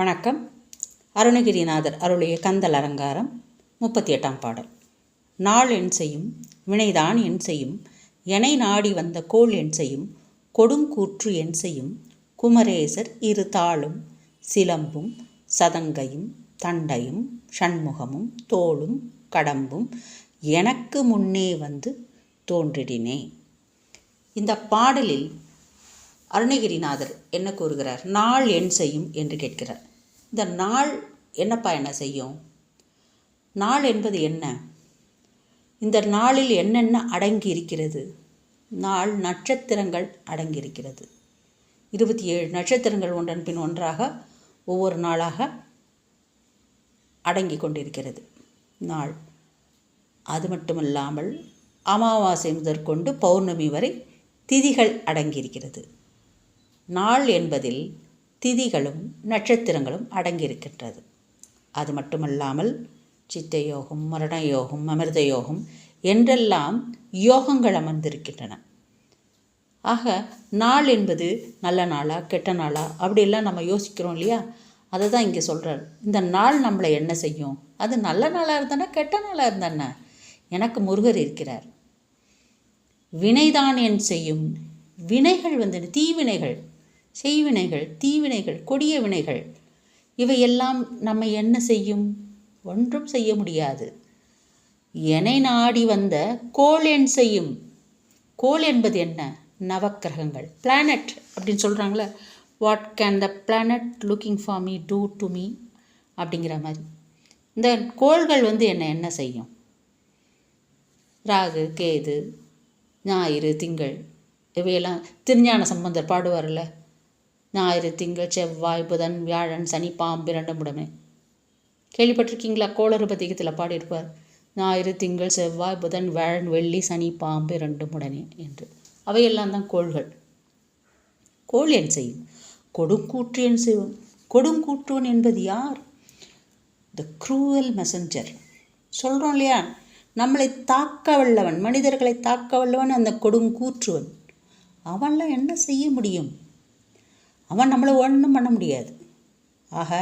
வணக்கம். அருணகிரிநாதர் அருளிய கந்தல் அலங்காரம் முப்பத்தி எட்டாம் பாடல். நாள் என் செய்யும் வினைதான் என் செய்யும் எனை நாடி வந்த கோள் என் செய்யும் கொடுங்கூற்று என் செய்யும் குமரேசர் இரு தாளும் சிலம்பும் சதங்கையும் தண்டையும் ஷண்முகமும் தோளும் கடம்பும் எனக்கு முன்னே வந்து தோன்றிடினே. இந்த பாடலில் அருணகிரிநாதர் என்ன கூறுகிறார்? நாள் என் செய்யும் என்று கேட்கிறார். இந்த நாள் என்னப்பா என்ன செய்யும்? நாள் என்பது என்ன? இந்த நாளில் என்னென்ன அடங்கி இருக்கிறது நாள் நட்சத்திரங்கள் அடங்கியிருக்கிறது. இருபத்தி ஏழு நட்சத்திரங்கள் ஒன்றன் பின் ஒன்றாக ஒவ்வொரு நாளாக அடங்கி கொண்டிருக்கிறது. நாள் அது மட்டுமல்லாமல் அமாவாசை முதற்கொண்டு பௌர்ணமி வரை திதிகள் அடங்கியிருக்கிறது. நாள் என்பதில் திதிகளும் நட்சத்திரங்களும் அடங்கியிருக்கின்றது. அது மட்டுமல்லாமல் சித்த யோகம் மரண யோகம் அமிர்த யோகம் என்றெல்லாம் யோகங்கள் அமர்ந்திருக்கின்றன. ஆக நாள் என்பது நல்ல நாளா கெட்ட நாளா? அப்படியெல்லாம் நம்ம யோசிக்கிறோம் இல்லையா? அதை தான் இங்கே சொல்கிறார் இந்த நாள் நம்மளை என்ன செய்யும்? அது நல்ல நாளாக இருந்தானா கெட்ட நாளாக இருந்தானா? எனக்கு முருகர் இருக்கிறார். வினைதான் என் செய்யும். வினைகள் வந்து தீவினைகள். செய்வினைகள் தீவினைகள் கொடிய வினைகள் இவையெல்லாம் நம்ம என்ன செய்யும்? ஒன்றும் செய்ய முடியாது. எனை நாடி வந்த கோள் என் செய்யும். கோள் என்பது என்ன? நவக்கிரகங்கள். பிளானட் அப்படின்னு சொல்கிறாங்களே what can the planet looking for me do to me அப்படிங்கிற மாதிரி. இந்த கோள்கள் வந்து என்ன என்ன செய்யும்? ராகு கேது ஞாயிறு திங்கள் இவையெல்லாம் திருஞான சம்பந்தர் பாடுவார்ல ஞாயிறு திங்கள் செவ்வாய் புதன் வியாழன் சனி பாம்பு இரண்டும் உடமே கேள்விப்பட்டிருக்கீங்களா கோளறுபதிகத்தில் பாடியிருப்பார். ஞாயிறு திங்கள் செவ்வாய் புதன் வியாழன் வெள்ளி சனி பாம்பு இரண்டும் உடனே என்று. அவையெல்லாம் தான் கோள்கள். கோள் என் செய்யும். கொடுங்கூற்று என் செய்யும் கொடுங்கூற்றுவன் என்பது யார்? த க்ரூவல் மெசஞ்சர் சொல்கிறோம் இல்லையா? நம்மளை தாக்க வல்லவன் மனிதர்களை தாக்க வல்லவன் அந்த கொடுங்கூற்றுவன். அவன்லாம் என்ன செய்ய முடியும்? அவன் நம்மளை ஒன்றும் பண்ண முடியாது. ஆக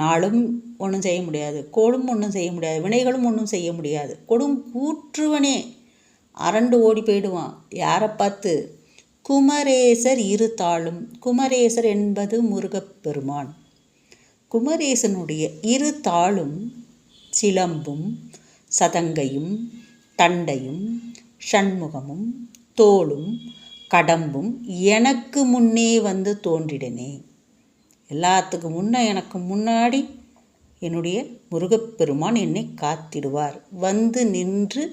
நாளும் ஒன்றும் செய்ய முடியாது கோளும் ஒன்றும் செய்ய முடியாது வினைகளும் ஒன்றும் செய்ய முடியாது. கொடும் கூற்றுவனே. அரண்டு ஓடி போயிடுவான். யாரை பார்த்து? குமரேசர் இரு தாளும் குமரேசர் என்பது முருகப்பெருமான் குமரேசனுடைய இரு தாளும் சிலம்பும் சதங்கையும் தண்டையும் ஷண்முகமும் தோளும் கடம்பும் எனக்கு முன்னே வந்து தோன்றிடனே. எல்லாத்துக்கும் முன்னே எனக்கு முன்னாடி என்னுடைய முருகப்பெருமான் என்னை காத்திடுவார் வந்து நின்று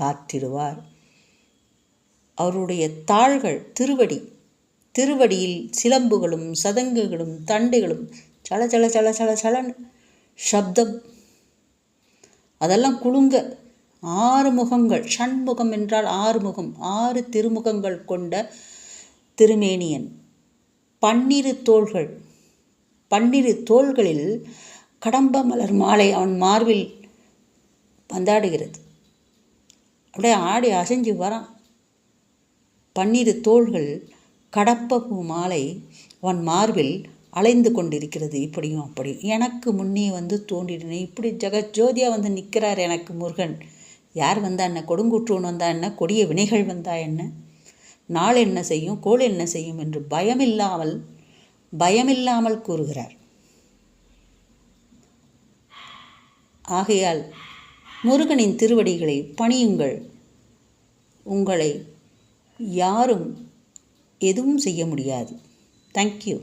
காத்திடுவார். அவருடைய தாள்கள் திருவடி திருவடியில் சிலம்புகளும் சதங்குகளும் தண்டுகளும் சல சல சல சல சலன் சப்தம். அதெல்லாம் குலுங்க ஆறு முகங்கள் ஷண்முகம் என்றால் ஆறு முகம் ஆறு திருமுகங்கள் கொண்ட திருமேனியன். பன்னிரு தோள்கள் பன்னிரு தோள்களில் கடம்ப மலர் மாலை அவன் மார்பில் பந்தாடுகிறது. அப்படியே ஆடி அசைஞ்சு வரான். பன்னிரு தோள்கள் கடப்ப மாலை அவன் மார்பில் அலைந்து கொண்டிருக்கிறது. இப்படியும் அப்படியும். எனக்கு முன்னே வந்து தோன்றினேன் இப்படி ஜெகஜோதியாக வந்து நிற்கிறார் எனக்கு முருகன். யார் வந்தா என்ன? கொடுங்குற்றூன் வந்தா என்ன? கொடிய வினைகள் வந்தா என்ன? நாள் என்ன செய்யும்? கோள் என்ன செய்யும்? என்று பயமில்லாமல் பயமில்லாமல் கூறுகிறார். ஆகையால் முருகனின் திருவடிகளை பணியுங்கள். உங்களை யாரும் எதுவும் செய்ய முடியாது. தேங்க்யூ